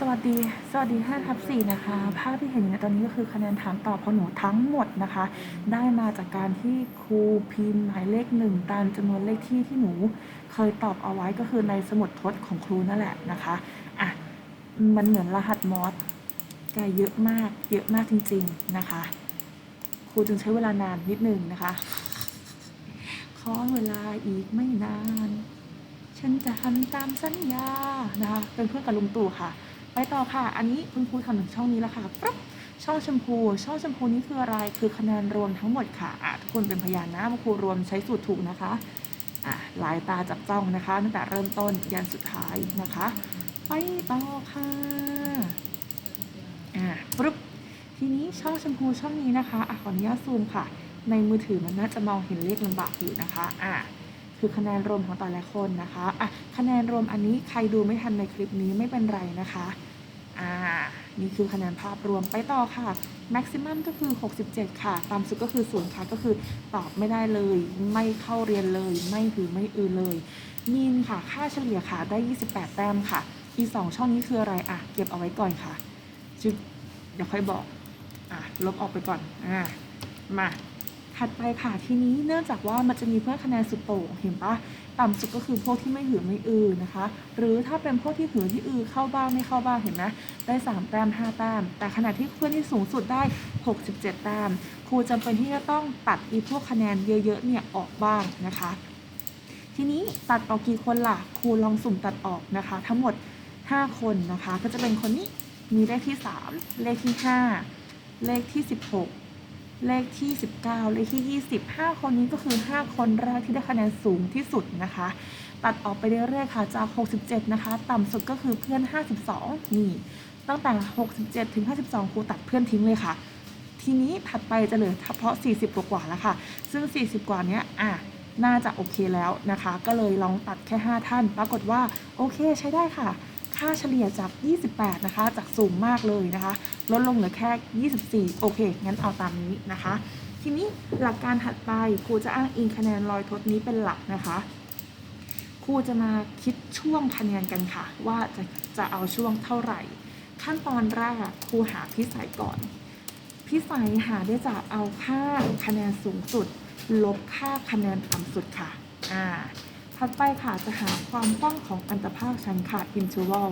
สวัสดี สวัสดี5ทับ4นะคะ ภาพที่เห็นอยู่ในตอนนี้ก็คือคะแนนถามตอบของหนูทั้งหมดนะคะ ได้มาจากการที่ครูพิมพ์หมายเลขหนึ่งตามจำนวนเลขที่ที่หนูเคยตอบเอาไว้ก็คือในสมุดทดของครูนั่นแหละนะคะ อะ มันเหมือนรหัสมอสแต่เยอะมาก เยอะมากจริง ๆนะคะ ครูจึงใช้เวลานานนิดนึงนะคะ ขอเวลาอีกไม่นาน ฉันจะทำตามสัญญานะคะ เป็นเพื่อนกับลุงตู่ค่ะ ไปต่อค่ะ อันนี้คุณครูทำถึงช่องนี้แล้วค่ะปั๊บช่องชมพู ช่องชมพูนี้คืออะไร คือคะแนนรวมทั้งหมดค่ะอะทุกคนเป็นพยานนะว่าครูรวมใช้สูตรถูกนะคะอะหลายตาจับจ้องนะคะ ตั้งแต่เริ่มต้นยันสุดท้ายนะคะ ไปต่อค่ะอะปุ๊บทีนี้ช่องชมพูช่องนี้นะคะอะขออนุญาตซูมค่ะ ในมือถือมันน่าจะมองเห็นเลขลำบากอยู่นะคะอะ คือคะแนนรวมของแต่ละคนนะคะอะคะแนนรวมอันนี้ใครดูไม่ทันในคลิปนี้ไม่เป็นไรนะคะอ่านี่คือคะแนนภาพรวมไปต่อค่ะแม็กซิมัมก็คือ 67 ค่ะ ตามสุดก็คือ0ค่ะ ก็คือตอบไม่ได้เลย ไม่เข้าเรียนเลย ไม่หือไม่อือเลย มีนค่ะ ค่าเฉลี่ยค่ะ ได้ 28 แต้มค่ะ อีสองช่องนี้คืออะไร อะ เก็บเอาไว้ก่อนค่ะจุดเดี๋ยวค่อยบอก อะ ลบออกไปก่อน อ่ามา ถัดไปค่ะทีนี้เนื่องจากว่ามันจะมีเพื่อคะแนนสุดโต่งเห็นปะต่ำสุดก็คือพวกที่ไม่หือไม่อือนะคะ หรือถ้าเป็นพวกที่หือที่อือเข้าบ้างไม่เข้าบ้างเห็นไหมได้3แต้ม5แต้มแต่ขณะที่เพื่อนที่สูงสุดได้ 67แต้มครูจำเป็นที่จะต้องตัดอีพวกคะแนนเยอะๆเนี่ยออกบ้างนะคะ ทีนี้ตัดออกกี่คนล่ะครูลองสุ่มตัดออกนะคะ ทั้งหมด 5 คนนะคะ ก็จะเป็นคนนี้มีเลขที่ 3 เลขที่ 5 เลขที่ 16 เลขที่ 19 เลขที่ 20 5 คนนี้ก็คือ 5 คนแรกที่ได้คะแนนสูงที่สุดนะคะ ตัดออกไปเรื่อยๆค่ะ จาก 67 นะคะ ต่ำสุดก็คือเพื่อน 52 นี่ ตั้งแต่ 67 ถึง 52 ครูตัดเพื่อนทิ้งเลยค่ะ ทีนี้ถัดไปจะเหลือเฉพาะ 40 กว่าๆแล้วค่ะ ซึ่ง 40 กว่าเนี้ยอะน่าจะโอเคแล้วนะคะ ก็เลยลองตัดแค่ 5 ท่าน ปรากฏว่าโอเคใช้ได้ค่ะ ค่าเฉลี่ยจาก 28 นะคะ จากสูงมากเลยนะคะ ลดลงเหลือแค่ 24 โอเค งั้นเอาตามนี้นะคะ ทีนี้หลักการถัดไปครูจะอ้างอิงคะแนนรอยทดนี้เป็นหลักนะคะครูจะมาคิดช่วงคะแนนกันค่ะ ว่าจะจะเอาช่วงเท่าไหร่ ขั้นตอนแรกครูหาพิสัยก่อนพิสัยหาได้จากเอาค่าคะแนนสูงสุด ลบค่าคะแนนต่ำสุดค่ะอ่า ถัดไปค่ะจะหาความกว้างของอันตภาคชั้นค่ะ interval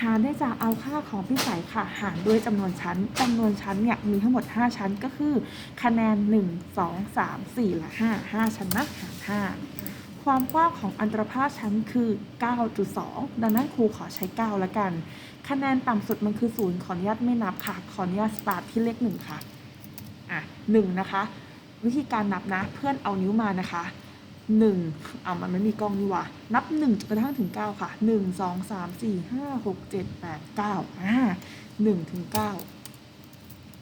หาได้จากเอาค่าของพิสัยค่ะ หารด้วยจำนวนชั้นจำนวนชั้นเนี่ยมีทั้งหมด 5 ชั้นก็คือ คะแนน 1 2 3 4 และ 5 5 ชั้นนะหาร5ความกว้างของอันตรภาคชั้นคือ 9.2 ดังนั้นครูขอใช้ 9 แล้วกัน คะแนนต่ำสุดมันคือ 0 ขออนุญาตไม่นับค่ะ ขออนุญาตสตาร์ทที่เลข 1 ค่ะ อะ 1 นะคะ วิธีการนับนะ เพื่อนเอานิ้วมานะคะ หนึ่งอ่ามันไม่มีกล้องนี่ว่านับหนึ่งจนกระทั่งถึงเก้าค่ะหนึ่งสองสามสี่ห้าหกเจ็ดแปดเก้าอ่าหนึ่งถึงเก้า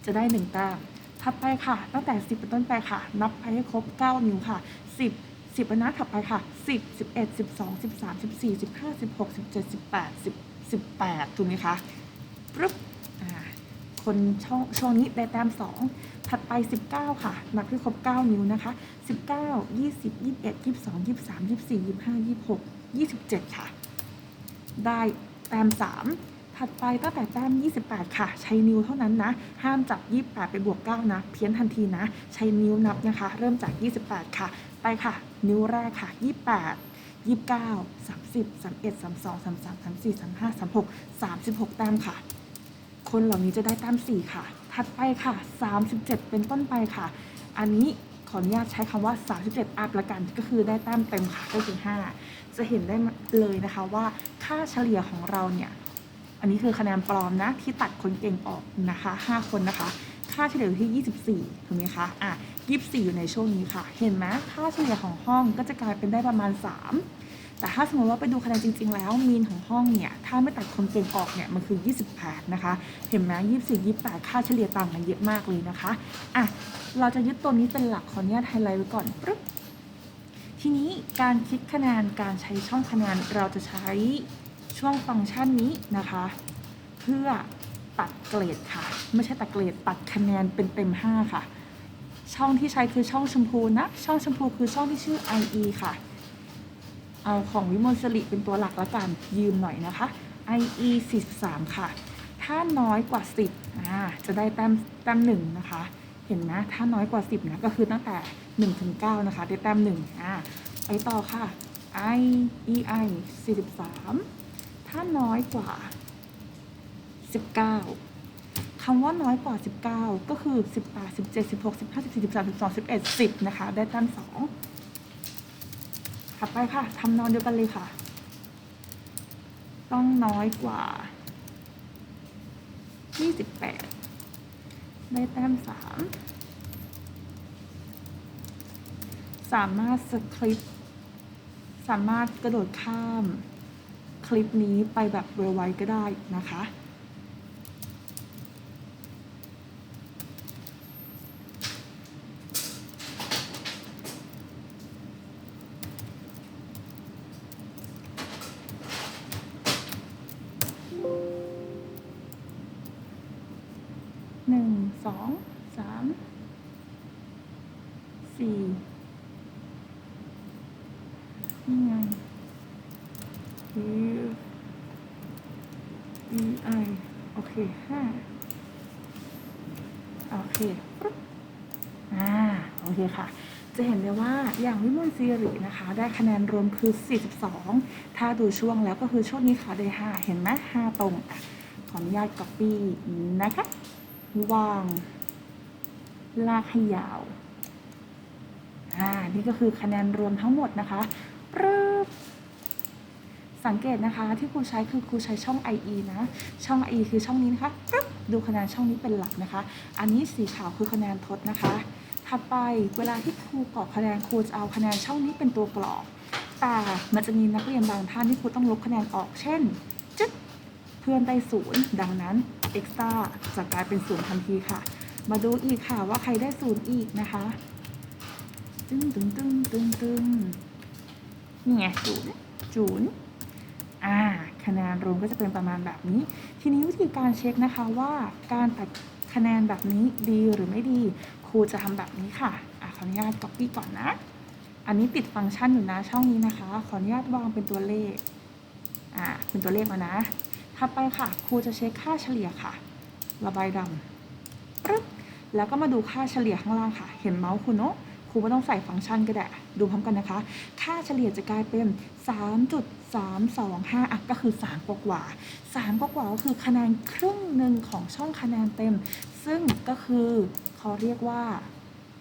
จะได้หนึ่งแต้มถัดไปค่ะ ตั้งแต่สิบเป็นต้นไปค่ะ นับไปให้ครบเก้านิ้วค่ะสิบสิบนะถัดไปค่ะสิบสิบเอ็ดสิบสองสิบสามสิบสี่สิบห้าสิบหกสิบเจ็ดสิบแปดสิบสิบแปดถูกไหมคะปึ๊บอ่าคนช่องช่องนี้ได้แต้มสอง ถัดไป 19 ค่ะ นับให้ครบ 9 นิ้วนะคะ 19 20 21 22 23 24 25 26 27 ค่ะ ได้แต้ม 3 ถัดไปตั้งแต่แต้ม 28 ค่ะ ใช้นิ้วเท่านั้นนะ ห้ามจับ 28 ไปบวก 9 นะ เพี้ยนทันทีนะ ใช้นิ้วนับนะคะ เริ่มจาก 28 ค่ะ ไปค่ะ นิ้วแรกค่ะ 28 29 30 31 32 33 34 35 36 36แต้มค่ะ คนเหล่านี้จะได้แต้ม4ค่ะ ถัดไปค่ะ 37 เป็นต้นไปค่ะ อันนี้ขออนุญาตใช้คำว่า 37อัพละกันก็คือได้แต้มเต็มค่ะก็คือ 5 จะเห็นได้เลยนะคะว่าค่าเฉลี่ยของเราเนี่ย อันนี้คือคะแนนปลอมนะที่ตัดคนเก่งออกนะคะ 5 คนนะคะ ค่าเฉลี่ยอยู่ที่ 24 ถูกไหมคะ อะ 24 อยู่ในช่วงนี้ค่ะ เห็นไหมค่าเฉลี่ยของห้องก็จะกลายเป็นได้ประมาณ 3 แต่ถ้าสมมติว่าไปดูคะแนนจริง ๆ แล้วมีนของห้องเนี่ย ถ้าไม่ตัดคนเก่งออกเนี่ย มันคือ 28 นะคะ เห็นไหม24 28 ค่าเฉลี่ยต่างกันเยอะมากเลยนะคะ อะ เราจะยึดตัวนี้เป็นหลักขออนุญาตไฮไลท์ไว้ก่อนปึ๊บทีนี้การคิดคะแนนการใช้ช่องคะแนนเราจะใช้ช่วงฟังก์ชันนี้นะคะ เพื่อตัดเกรดค่ะ ไม่ใช่ตัดเกรดตัดคะแนนเป็นเต็ม 5 ค่ะ ช่องที่ใช้คือช่องชมพูนะ ช่องชมพูคือช่องที่ชื่อ IE ค่ะ เอาของวิมลสิริเป็นตัวหลักละกันยืมหน่อยนะคะ IE 43 ค่ะ ถ้าน้อยกว่า 10อ่าจะได้แต้มแต้มหนึ่งนะคะ เห็นไหมถ้าน้อยกว่า 10นะก็คือตั้งแต่ 1 ถึง 9 นะคะ ได้แต้มหนึ่งอ่าไปต่อค่ะ IEI 43 ถ้าน้อยกว่า 19คำว่าน้อยกว่า 19 ก็คือ 18 17 16 15 14 13 12 11 10 นะคะ ได้แต้ม2 ถัดไปค่ะทำนอนเดียวกันเลยค่ะ ต้องน้อยกว่า 28 ได้แต้ม 3 สามารถสคริปต์สามารถกระโดดข้ามคลิปนี้ไปแบบเร็วไวก็ได้นะคะ องสามสี่นี่ไง U E I โอเคห้าโอเคอ่าโอเคค่ะ จะเห็นได้ว่าอย่างวิมลซีรีนะคะ ได้คะแนนรวมคือ 42 ถ้าดูช่วงแล้วก็คือช่วงนี้ค่ะได้ 5 เห็นไหม5ตรงอะขออนุญาต copy นะคะ วาง ลากให้ยาว อ่า นี่ก็คือคะแนนรวมทั้งหมดนะคะปรึบสังเกตนะคะที่ครูใช้คือครูใช้ช่อง IE นะ ช่อง IE คือช่องนี้นะคะปึ๊บดูคะแนนช่องนี้เป็นหลักนะคะ อันนี้สีขาวคือคะแนนทดนะคะ ถัดไปเวลาที่ครูกรอกคะแนนครูจะเอาคะแนนช่องนี้เป็นตัวกรอก แต่มันจะมีนักเรียนบางท่านที่ครูต้องลบคะแนนออก เช่น เพื่อนได้ศูนย์ดังนั้น extra จะกลายเป็นศูนย์ทันทีค่ะ มาดูอีกค่ะว่าใครได้ศูนย์อีกนะคะตึ้งตึ้งตึ้งตึ้งตึ้งนี่ไงศูนย์ศูนย์อ่าคะแนนรวมก็จะเป็นประมาณแบบนี้ ทีนี้วิธีการเช็คนะคะว่าการตัดคะแนนแบบนี้ดีหรือไม่ดี ครูจะทำแบบนี้ค่ะอะขออนุญาต copy ก่อนนะ อันนี้ติดฟังก์ชันอยู่นะช่องนี้นะคะ ขออนุญาตวางเป็นตัวเลขอ่าเป็นตัวเลขมานะ ถัดไปค่ะ ครูจะเช็คค่าเฉลี่ยค่ะ ระบายดำปึ๊บแล้วก็มาดูค่าเฉลี่ยข้างล่างค่ะ เห็นเมาส์คุณเนาะครูไม่ต้องใส่ฟังก์ชันก็ได้ ดูพร้อมกันนะคะ ค่าเฉลี่ยจะกลายเป็น 3.325อะก็คือ 3 กว่ากว่า 3 กว่ากว่าก็คือคะแนนครึ่งหนึ่งของช่องคะแนนเต็ม ซึ่งก็คือเขาเรียกว่า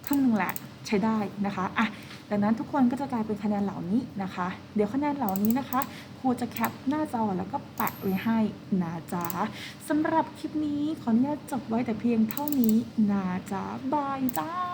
ครึ่งหนึ่งแหละ ใช้ได้นะคะอะดังนั้นทุกคนก็จะกลายเป็นคะแนนเหล่านี้นะคะ เดี๋ยวคะแนนเหล่านี้นะคะครูจะแคปหน้าจอแล้วก็แปะไว้ให้นะจ๊ะสำหรับคลิปนี้ขออนุญาตจบไว้แต่เพียงเท่านี้นะจ๊ะบายจ้า